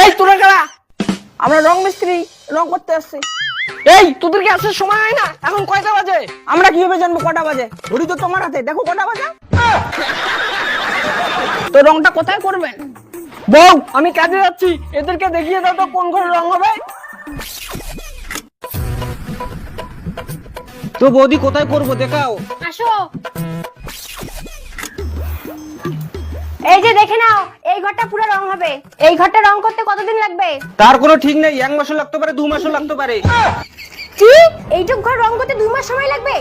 এই তোরা কারা আমরা রং মিস্ত্রি রং করতে আসছি এই তোদের কি আসার সময় হয় না এখন কয়টা বাজে আমরা কীভাবে জানব কটা বাজে ঘড়ি তো তোমার হাতে দেখো কটা বাজে তো রংটা কোথায় করবেন বউ আমি কাজে যাচ্ছি এদেরকে দেখিয়ে দাও তো কোন ঘরে রং হবে তো বৌদি কোথায় করব দেখাও আসো এই যে দেখে নাও এই ঘরটা পুরো রং হবে। এই ঘরটা রং করতে কতদিন লাগবে? তার কোনো ঠিক নেই এক মাসও লাগতে পারে দু মাসও লাগতে পারে। কি? এইটুক ঘর রং করতে দুই মাস সময় লাগবে?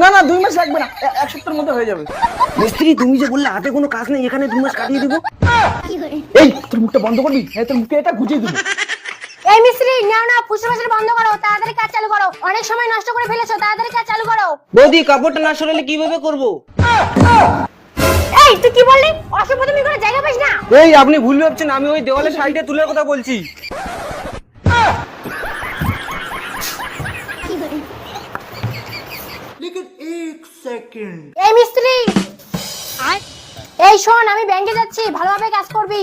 না না দুই মাস লাগবে না এ- এক সপ্তাহের মধ্যে হয়ে যাবে। মিস্ত্রি তুমি যে বললে হাতে কোনো কাজ নেই এখানে দু মাস কাটিয়ে দিব? এই তোর মুখটা বন্ধ করবি? হ্যাঁ তোর মুখে এটা গুজিয়ে দিবি। এই মিস্ত্রি নাও না ফুসে ফুসে বন্ধ করো তাড়াতাড়ি কাজ চালু করো। অনেক সময় নষ্ট করে ফেলেছো তাড়াতাড়ি কাজ চালু করো। বৌদি কাপড়টা না সরালে কীভাবে করব? এই তুই কি বললি? অসভ্য তুমি কোনো জায়গা পাস না। এই আপনি ভুল ভাবছেন আমি ওই দেওয়ালের সাইডে তুলের কথা বলছি। এই মিস্ত্রি! এই শোন আমি ব্যাংকে যাচ্ছি ভালোভাবে কাজ করবি।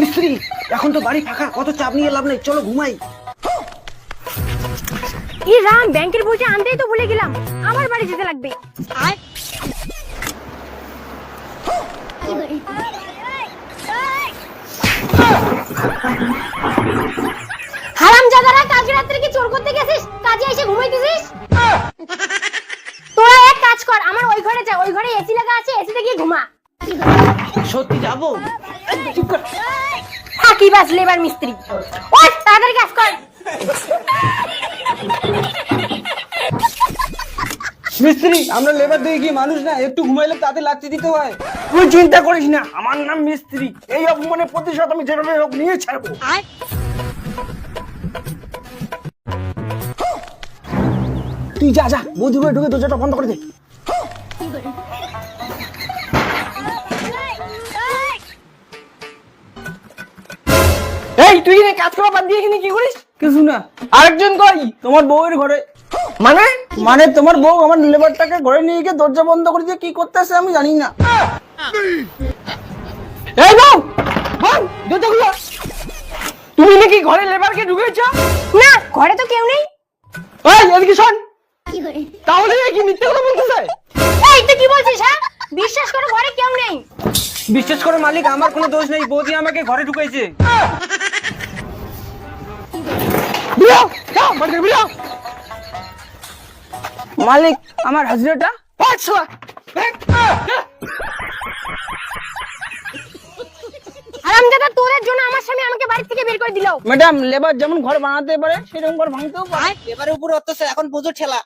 মিস্ত্রি এখন তো বাড়ি ফাঁকা কত চাপ নিয়ে লাভ নেই চলো ঘুমাই। ই রাম ব্যাংকের বইটা আনতেই তো ভুলে গেলাম আমার বাড়ি যেতে লাগবে। হারাম জাদারা কালকে রাত্রে কি চোর করতে গেছিস? কাজে এসে ঘুমাইতেছিস? তোরা এক কাজ কর আমার ওই ঘরে যা ওই ঘরে এসি লাগা আছে এসিতে গিয়ে ঘুমা। সত্যি যাব? ফাঁকি বাস লেবার মিস্ত্রি। ওই তাড়াতাড়ি কাজ কর। মিস্ত্রি আমরা লেবার দিয়ে কি মানুষ না একটু ঘুমাইলে তাতে লাচ্ছি দিতে হয়। তুই চিন্তা করিস না আমার নাম মিস্ত্রি। এই অপমানের প্রতিশোধ আমি যেভাবে হোক নিয়ে ছাড়বো। তুই যা যা বৌদি ঘরে ঢুকে দরজাটা বন্ধ করে দে। এই তুই কাজ করা বাদ দিয়ে এখানে কি করিস? কিছু না। আরেকজন কই? তোমার বউয়ের ঘরে। মানে? মানে তোমার বউ আমার লেবারটাকে ঘরে নিয়ে গিয়ে দরজা বন্ধ করে দিয়ে কি করতেছে আমি জানি না। এই বউ! বউ দরজা খুলো তুমি নাকি ঘরে লেবারকে ঢুকেছ? না ঘরে তো কেউ নেই। এই এদিকে শোন। তাহলে কি মিথ্যে কথা বলতেছে? এই তুই কি বলছিস হ্যাঁ? বিশ্বাস করে ঘরে কেউ নেই। বিশ্বাস করে মালিক আমার কোনো দোষ নেই। বৌদি আমাকে ঘরে ঢুকাইছে থেকে বিরাও মালিক আমার হাজিরাটা? হারামজাদা তোরের জন্য আমার স্বামী আমাকে বাড়ি থেকে বের করে দিল। ম্যাডাম লেবার যেমন ঘর বানাতে পারে সেরকম ঘর ভাঙতেও পারে। এবারে উপর অত্যাচার এখন বোঝো ঠেলা।